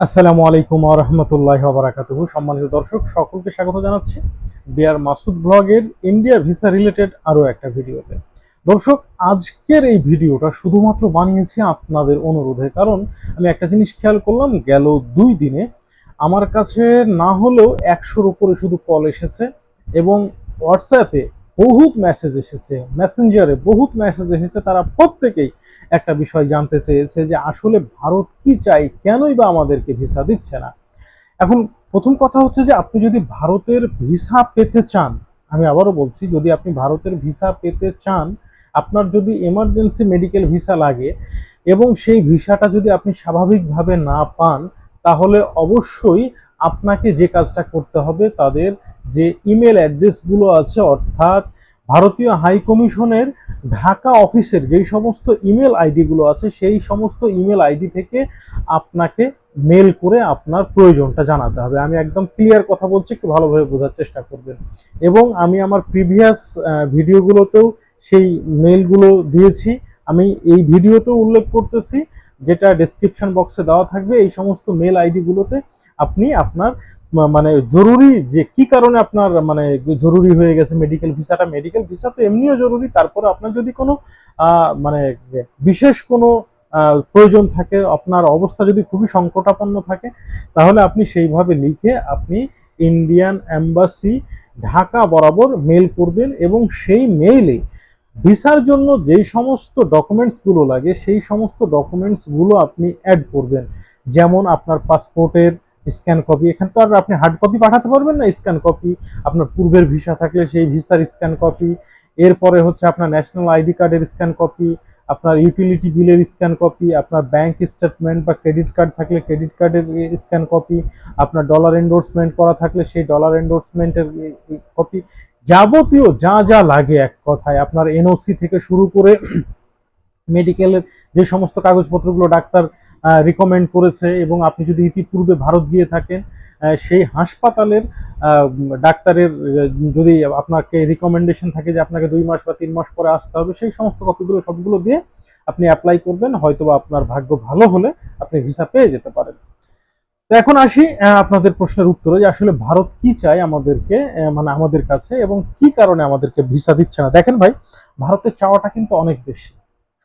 আসসালামু আলাইকুম রহমতুল্লাহ বারাকাতুহু। সম্মানিত দর্শক, সকলকে স্বাগত জানাচ্ছি বিআর মাসুদ ব্লগের ইন্ডিয়া ভিসা রিলেটেড আরও একটা ভিডিওতে। দর্শক, আজকের এই ভিডিওটা শুধুমাত্র বানিয়েছি আপনাদের অনুরোধে, কারণ আমি একটা জিনিস খেয়াল করলাম, গেল দুই দিনে আমার কাছে না হলেও একশোর উপরে শুধু কল এসেছে এবং হোয়াটসঅ্যাপে বহুত মেসেজ এসেছে মেসেঞ্জারে বহুত মেসেজ এসেছে, তারা প্রত্যেকেই একটা বিষয় জানতে চেয়েছে যে আসলে ভারত কি চাই কেনই বা আমাদেরকে ভিসা দিচ্ছে না। এখন প্রথম কথা হচ্ছে যে আপনি যদি ভারতের ভিসা পেতে চান, আমি আবারও বলছি, যদি আপনি ভারতের ভিসা পেতে চান, আপনার যদি এমার্জেন্সি মেডিকেল ভিসা লাগে এবং সেই ভিসাটা যদি আপনি স্বাভাবিকভাবে না পান, তাহলে অবশ্যই আপনাকে যে কাজটা করতে হবে, তাদের যে ইমেল অ্যাড্রেসগুলো আছে, অর্থাৎ ভারতীয় হাই কমিশনের ঢাকা অফিসের যেই সমস্ত ইমেল আইডিগুলো আছে, সেই সমস্ত ইমেল আইডি থেকে আপনাকে মেল করে আপনার প্রয়োজনটা জানাতে হবে। আমি একদম ক্লিয়ার কথা বলছি, একটু ভালোভাবে বোঝার চেষ্টা করবেন। এবং আমি আমার প্রিভিয়াস ভিডিওগুলোতেও সেই মেলগুলো দিয়েছি। আমি এই ভিডিওতেও উল্লেখ করতেছি, যেটা ডেসক্রিপশন বক্সে দেওয়া থাকবে, এই সমস্ত মেল আইডিগুলোতে আপনি আপনার মানে জরুরি যে কি কারণে আপনার মানে জরুরি হয়ে গেছে মেডিকেল ভিসাটা মেডিকেল ভিসা তো এমনিও জরুরি, তারপরে আপনার যদি কোনো মানে বিশেষ কোনো প্রয়োজন থাকে, আপনার অবস্থা যদি খুবই সংকটাপন্ন থাকে, তাহলে আপনি সেইভাবে লিখে আপনি ইন্ডিয়ান অ্যাম্বাসি ঢাকা বরাবর মেল করবেন এবং সেই মেইলে ভিসার জন্য যেই সমস্ত ডকুমেন্টসগুলো লাগে, সেই সমস্ত ডকুমেন্টসগুলো আপনি অ্যাড করবেন। যেমন আপনার পাসপোর্টের স্ক্যান কপি এখানে তো আর আপনি হার্ড কপি পাঠাতে পারবেন না স্ক্যান কপি আপনার পূর্বের ভিসা থাকলে সেই ভিসার স্ক্যান কপি এরপরে হচ্ছে আপনার ন্যাশনাল আইডি কার্ডের স্ক্যান কপি আপনার ইউটিলিটি বিলের স্ক্যান কপি আপনার ব্যাংক স্টেটমেন্ট বা ক্রেডিট কার্ড থাকলে ক্রেডিট কার্ডের স্ক্যান কপি আপনার ডলার এন্ডোর্সমেন্ট করা থাকলে সেই ডলার এন্ডোর্সমেন্টের কপি যাবতীয় যা যা লাগে এক কথায়, আপনার এনওসি থেকে শুরু করে মেডিকেলের যে সমস্ত কাগজপত্রগুলো ডাক্তার রিকমেন্ড করেছে এবং আপনি যদি ইতিপূর্বে ভারত গিয়ে থাকেন সেই হাসপাতালের ডাক্তারের যদি আপনাকে রিকমেন্ডেশন থাকে যে আপনাকে দুই মাস বা তিন মাস পরে আসতে হবে, সেই সমস্ত কপিগুলো সবগুলো দিয়ে আপনি অ্যাপ্লাই করবেন, হয়তোবা আপনার ভাগ্য ভালো হলে আপনি ভিসা পেয়ে যেতে পারেন। তো এখন আসি আপনাদের প্রশ্নের উত্তরে যে আসলে ভারত কি চায় আমাদেরকে মানে আমাদের কাছে এবং কি কারণে আমাদেরকে ভিসা দিচ্ছে না? দেখেন ভাই ভারতের চাওয়াটা কিন্তু অনেক বেশি।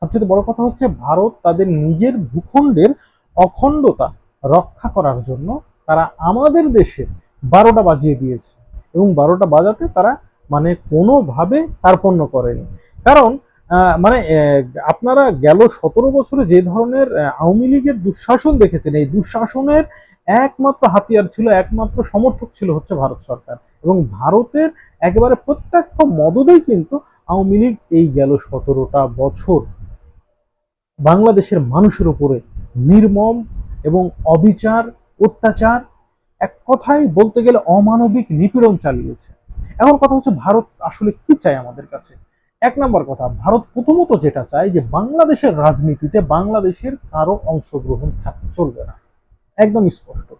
সবচেয়ে বড় কথা হচ্ছে ভারত তাদের নিজের ভূখণ্ডের অখণ্ডতা রক্ষা করার জন্য তারা আমাদের দেশে বারোটা বাজিয়ে দিয়েছে। এবং বারোটা বাজাতে তারা মানে কোনোভাবে কার্পণ্য করেনি। কারণ মানে আপনারা গেল সতেরো বছরে যে ধরনের আওয়ামী লীগের দুঃশাসন দেখেছেন, এই দুঃশাসনের একমাত্র হাতিয়ার ছিল, একমাত্র সমর্থক ছিল হচ্ছে ভারত সরকার। এবং ভারতের একেবারে প্রত্যক্ষ মদদেই কিন্তু আওয়ামী লীগ এই গেল সতেরোটা বছর বাংলাদেশের মানুষের উপরে নির্মম এবং অবিচার, অত্যাচার এক কথায় বলতে গেলে অমানবিক নিপীড়ন চালিয়েছে। এখন কথা হচ্ছে ভারত আসলে কি চায় আমাদের কাছে? এক নম্বর কথা, ভারত প্রথমত যেটা চায় যে বাংলাদেশের রাজনীতিতে বাংলাদেশের কারও অংশগ্রহণ চলবে না। একদম স্পষ্ট।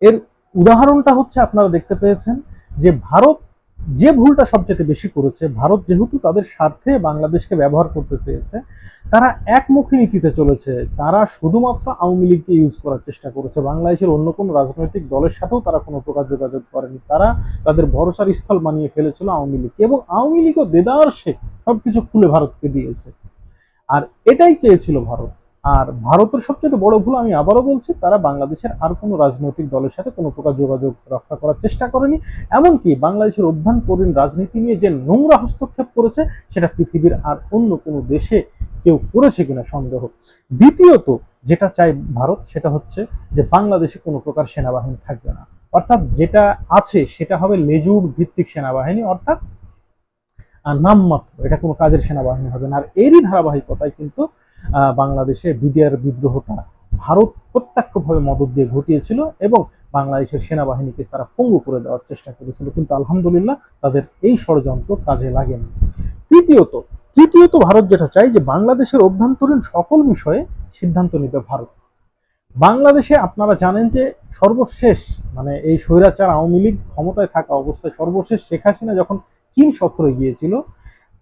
এর উদাহরণটা হচ্ছে আপনারা দেখতে পেয়েছেন যে ভারত যে ভুলটা সবচেয়ে বেশি করেছে, ভারত যেহেতু তাদের স্বার্থে বাংলাদেশকে ব্যবহার করতে চেয়েছে, তারা একমুখী নীতিতে চলেছে। তারা শুধুমাত্র আওয়ামী লীগকে ইউজ করার চেষ্টা করেছে। বাংলাদেশের অন্য কোনো রাজনৈতিক দলের সাথেও তারা কোনো প্রকার যোগাযোগ করেনি। তারা তাদের ভরসার স্থল বানিয়ে ফেলেছিল আওয়ামী লীগ এবং আওয়ামী লীগও দেদার শেখ সবকিছু খুলে ভারতকে দিয়েছে। আর এটাই চেয়েছিল ভারত। আর ভারতের সবচেয়ে বড় ভুল আমি আবারও বলছি, তারা বাংলাদেশের আর কোনো রাজনৈতিক দলের সাথে কোনো প্রকার যোগাযোগ রক্ষা করার চেষ্টা করেনি। এমনকি বাংলাদেশের অভ্যন্তরীণ রাজনীতি নিয়ে যে নোংরা হস্তক্ষেপ করেছে, সেটা পৃথিবীর আর অন্য কোনো দেশে কেউ করেছে কিনা সন্দেহ। দ্বিতীয়ত, যেটা চাই ভারত, সেটা হচ্ছে যে বাংলাদেশে কোনো প্রকার সেনাবাহিনী থাকবে না। অর্থাৎ যেটা আছে, সেটা হবে লেজুর ভিত্তিক সেনাবাহিনী, অর্থাৎ আহ, নামমাত্র এটা কোনো কাজের সেনাবাহিনী হবে না। আর এরই ধারাবাহিকতায় কিন্তু বাংলাদেশে বিডিআর বিদ্রোহটা ভারত প্রত্যক্ষভাবে মদত দিয়ে ঘটিয়েছিল এবং বাংলাদেশের সেনাবাহিনীকে তারা পঙ্গু করে দেওয়ার চেষ্টা করেছিল। কিন্তু আলহামদুলিল্লাহ তাদের এই ষড়যন্ত্র কাজে লাগেনি তৃতীয়ত তৃতীয়ত ভারত যেটা চাই যে বাংলাদেশের অভ্যন্তরীণ সকল বিষয়ে সিদ্ধান্ত নিবে ভারত। বাংলাদেশে আপনারা জানেন যে সর্বশেষ মানে এই স্বৈরাচার আওয়ামী লীগ ক্ষমতায় থাকা অবস্থায় সর্বশেষ শেখ হাসিনা যখন চীন সফরে গিয়েছিল,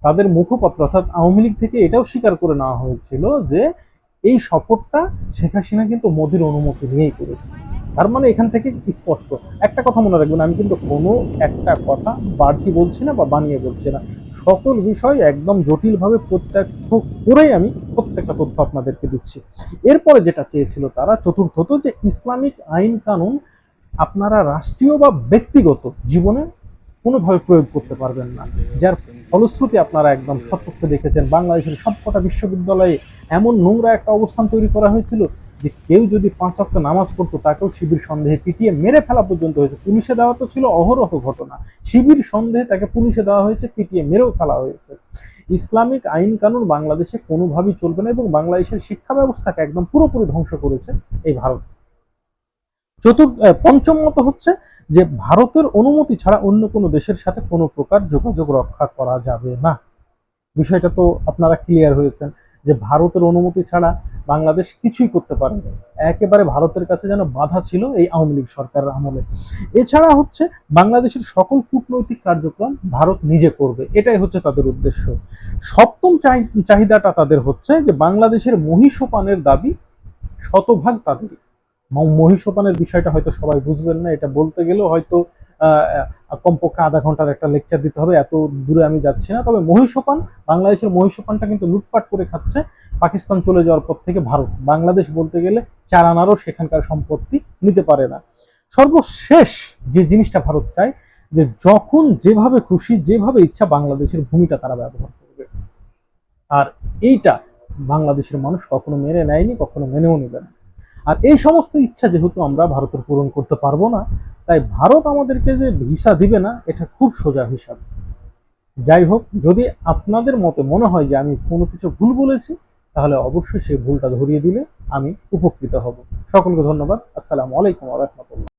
তাদের মুখপাত্র অর্থাৎ আওয়ামী লীগ থেকে এটাও স্বীকার করে নেওয়া হয়েছিল যে এই সফরটা শেখ হাসিনা কিন্তু মোদির অনুমতি নিয়েই করেছে। তার মানে এখান থেকে স্পষ্ট। একটা কথা মনে রাখবেন, আমি কিন্তু কোনো একটা কথা বাড়তি বলছি না বা বানিয়ে বলছি না। সকল বিষয় একদম জটিলভাবে প্রত্যক্ষ করেই আমি প্রত্যেকটা তথ্য আপনাদেরকে দিচ্ছি। এরপরে যেটা চেয়েছিল তারা, চতুর্থত যে ইসলামিক আইন কানুন আপনারা রাষ্ট্রীয় বা ব্যক্তিগত জীবনে কোনোভাবে প্রয়োগ করতে পারবেন না। যার ফলশ্রুতি আপনারা একদম সচক্ষে দেখেছেন, বাংলাদেশের সবকটা বিশ্ববিদ্যালয়ে এমন নোংরা একটা অবস্থান তৈরি করা হয়েছিল যে কেউ যদি পাঁচ অক্ট নামাজ পড়তো, তাকেও শিবির সন্দেহে পিটিয়ে মেরে ফেলা পর্যন্ত হয়েছে। পুলিশে দেওয়া তো ছিল অহরহ ঘটনা। শিবির সন্দেহে তাকে পুলিশে দেওয়া হয়েছে, পিটিয়ে মেরেও ফেলা হয়েছে। ইসলামিক আইন কানুন বাংলাদেশে কোনোভাবেই চলবে না এবং বাংলাদেশের শিক্ষা ব্যবস্থাকে একদম পুরোপুরি ধ্বংস করেছে এই ভারত। চতুর্থ আহ, পঞ্চম মত হচ্ছে যে ভারতের অনুমতি ছাড়া অন্য কোনো দেশের সাথে কোনো প্রকার যোগাযোগ রক্ষা করা যাবে না। বিষয়টা তো আপনারা ক্লিয়ার হয়েছেন যে ভারতের অনুমতি ছাড়া বাংলাদেশ কিছুই করতে পারেনি। একেবারে ভারতের কাছে যেন বাধা ছিল এই আওয়ামী লীগ সরকারের আমলে। এছাড়া হচ্ছে বাংলাদেশের সকল কূটনৈতিক কার্যক্রম ভারত নিজে করবে। এটাই হচ্ছে তাদের উদ্দেশ্য। সপ্তম চাহি- চাহিদাটা তাদের হচ্ছে যে বাংলাদেশের মহিষোপানের দাবি শতভাগ তাদেরই। মহিষোপানের বিষয়টা হয়তো সবাই বুঝবেন না, এটা বলতে গেলেও হয়তো কমপক্ষে আধা ঘণ্টার একটা লেকচার দিতে হবে, এত দূরে আমি যাচ্ছি না। তবে মহিষোপান, বাংলাদেশের মহিষোপানটা কিন্তু লুটপাট করে খাচ্ছে পাকিস্তান চলে যাওয়ার পর থেকে ভারত। বাংলাদেশ বলতে গেলে চার আনারও সেখানকার সম্পত্তি নিতে পারে না। সর্বশেষ যে জিনিসটা ভারত চায়, যে যখন যেভাবে খুশি, যেভাবে ইচ্ছা বাংলাদেশের ভূমিটা তারা ব্যবহার করবে। আর এইটা বাংলাদেশের মানুষ কখনো মেনে নেয়নি, কখনো মেনেও নেবে না। আর এই সমস্ত ইচ্ছা যেহেতু আমরা ভারতের পূরণ করতে পারব না, তাই ভারত আমাদেরকে যে ভিসা দিবে না, এটা খুব সোজা হিসাব। যাই হোক, যদি আপনাদের মতে মনে হয় যে আমি কোনো কিছু ভুল বলেছি, তাহলে অবশ্যই সেই ভুলটা ধরিয়ে দিলে আমি উপকৃত হব। সকলকে ধন্যবাদ। আসসালামু আলাইকুম রহমতুল্লাহ।